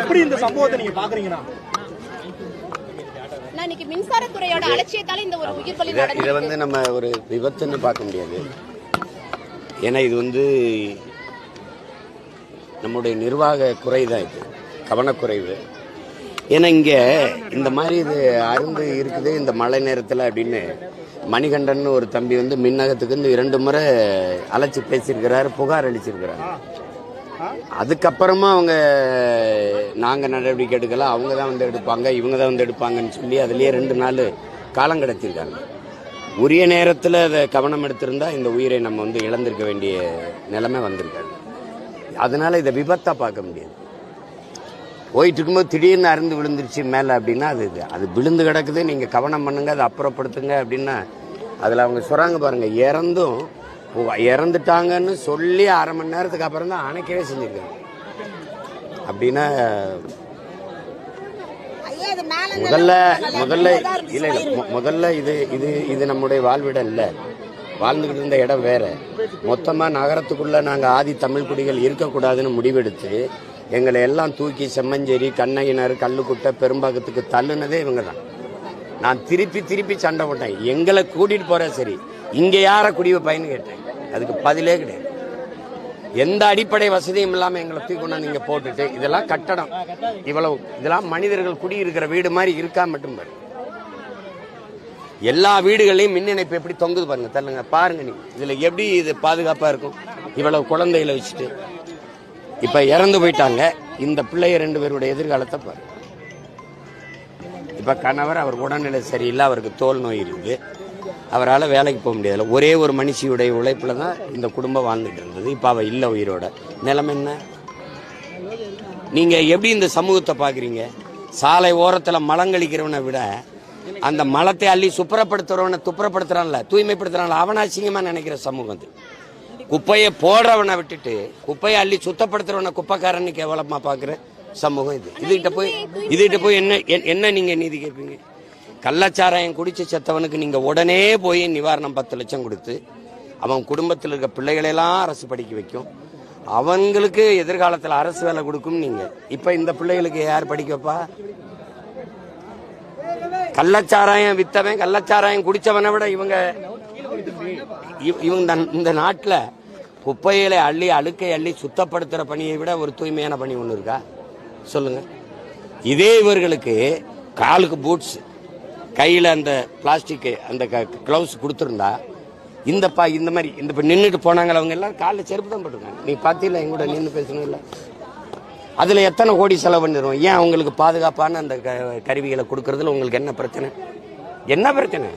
எப்படி இந்த சம்பவத்தை நீங்க பாக்குறீங்கண்ணா நான் இன்னைக்கு மின்சாரத்துறையோட அலட்சியத்தால இந்த ஒரு உயிர் பலி இதை வந்து நம்ம ஒரு விபத்துன்னு பார்க்க முடியாது. ஏன்னா இது வந்து நம்முடைய நிர்வாக குறை தான் இது. கவனக்குறைவு. ஏன்னா இங்கே இந்த மாதிரி இது அருந்து இருக்குது இந்த மழை நேரத்தில் அப்படின்னு மணிகண்டன் ஒரு தம்பி வந்து மின்னகத்துக்கு வந்து இரண்டு முறை அழைச்சி பேசியிருக்கிறாரு புகார் அளிச்சிருக்கிறாரு. அதுக்கப்புறமா அவங்க நாங்கள் நடவடிக்கை எடுக்கல அவங்க தான் வந்து எடுப்பாங்க இவங்க தான் வந்து எடுப்பாங்கன்னு சொல்லி அதுலேயே ரெண்டு நாள் காலம் கடத்திருக்காங்க உரிய நேரத்தில் அதை கவனம் எடுத்திருந்தா இந்த உயிரை நம்ம வந்து இழந்திருக்க வேண்டிய நிலைமை வந்திருக்காது. அதனால இதை விபத்தாக பார்க்க முடியாது. போயிட்டு இருக்கும்போது திடீர்னு அருந்து விழுந்துருச்சு மேலே அப்படின்னா அது இது. அது விழுந்து கிடக்குது நீங்கள் கவனம் பண்ணுங்க அதை அப்புறப்படுத்துங்க அப்படின்னா அதில் அவங்க சொல்கிறாங்க பாருங்கள் இறந்தும் இறந்துட்டாங்கன்னு சொல்லி அரை மணி நேரத்துக்கு அப்புறம் தான் அணைக்கவே செஞ்சுருக்காங்க. அப்படின்னா முதல்ல முதல்ல இல்ல இல்ல முதல்ல இது இது இது நம்முடைய வாழ்விடம் இல்ல. வாழ்ந்துகிட்டு இருந்த இடம் வேற. மொத்தமா நகரத்துக்குள்ள நாங்க ஆதி தமிழ் குடிகள் இருக்கக்கூடாதுன்னு முடிவெடுத்து எங்களை எல்லாம் தூக்கி செம்மஞ்சேரி கண்ணகினர் கல்லுக்குட்டை பெரும்பாக்கத்துக்கு தள்ளுனதே இவங்க தான் நான் திருப்பி திருப்பி சண்டை போட்டேன். எங்களை கூட்டிட்டு போற சரி. இங்க யார குடி வைப்பாயின்னு கேட்டேன். அதுக்கு பதிலே கிடையாது. எந்த அடிப்படை வசதியும் இல்லாம எங்களை தூக்கி கொண்டாந்து போட்டுட்டு இதெல்லாம் கட்டடம். இவ்வளவு இதெல்லாம் மனிதர்கள் குடியிருக்கிற வீடு மாதிரி இருக்கா மட்டும் பாரு எல்லா வீடுகளையும் மின் இணைப்பு எப்படி தொங்குது பாருங்க தள்ளுங்க பாருங்க நீ இதுல எப்படி இது பாதுகாப்பா இருக்கும்? இவ்வளவு குழந்தைகளை வச்சுட்டு. இப்ப இறந்து போயிட்டாங்க இந்த பிள்ளைய ரெண்டு பேருடைய எதிர்காலத்தை பாருங்க. இப்போ கணவர் அவர் உடல்நிலை சரியில்லை அவருக்கு தோல் நோய் இருக்கு. அவரால் வேலைக்கு போக முடியல ஒரே ஒரு மனுஷியுடைய உழைப்பில் தான் இந்த குடும்பம் வாழ்ந்துட்டு இருந்தது. இப்போ அவ இல்லை உயிரோட. நிலம் என்ன? நீங்க எப்படி இந்த சமூகத்தை பார்க்குறீங்க? சாலை ஓரத்துல மலங்கழிக்கிறவனை விட அந்த மலத்தை அள்ளி சுப்புறப்படுத்துறவனை துப்புரப்படுத்துறான்ல தூய்மைப்படுத்துறான்ல அவனை அசிங்கமாக நினைக்கிற சமூகம் அது. குப்பையை போடுறவனை விட்டுட்டு குப்பையை அள்ளி சுத்தப்படுத்துறவனை குப்பைக்காரன்னு கேவலமா பாக்குற சமூகம் இது. இதுகிட்ட போய் இதுகிட்ட போய் என்ன என்- என்ன நீங்க நீதி கேட்பீங்க? கள்ளச்சாராயம் குடிச்சு செத்தவனுக்கு நீங்க உடனே போய் நிவாரணம் பத்து லட்சம் கொடுத்து அவன் குடும்பத்தில் இருக்க பிள்ளைகளெல்லாம் அரசு படிக்க வைக்கும். அவங்களுக்கு எதிர்காலத்தில் அரசு வேலை கொடுக்கும் நீங்க. இப்ப இந்த பிள்ளைகளுக்கு யார் படிக்க வைப்பா? கள்ளச்சாராயம் வித்தவன் கள்ளச்சாராயம் குடிச்சவனை விட இவங்க இவங்க இந்த- இந்த நாட்டில் குப்பைகளை அள்ளி அழுக்கை அள்ளி சுத்தப்படுத்துற பணியை விட ஒரு தூய்மையான பணி ஒன்று இருக்கா? சொல்லுங்க. இதே இவர்களுக்கு காலுக்கு பூட்ஸ் கையில் அந்த பிளாஸ்டிக்கு அந்த க்ளவுஸ் கொடுத்துருந்தா இந்த பா இந்த மாதிரி இந்த இப்போ நின்றுட்டு போனாங்களே அவங்க எல்லாரும் காலில் செருப்பு தான் போட்டுருக்காங்க. நீ பார்த்தீங்களா எங்கூட நின்று பேசணும் இல்லை அதில் எத்தனை கோடி செலவு பண்ணிடுவோம் ஏன் அவங்களுக்கு பாதுகாப்பான அந்த க- கருவிகளை கொடுக்கறதுல உங்களுக்கு என்ன பிரச்சனை? என்ன பிரச்சனை?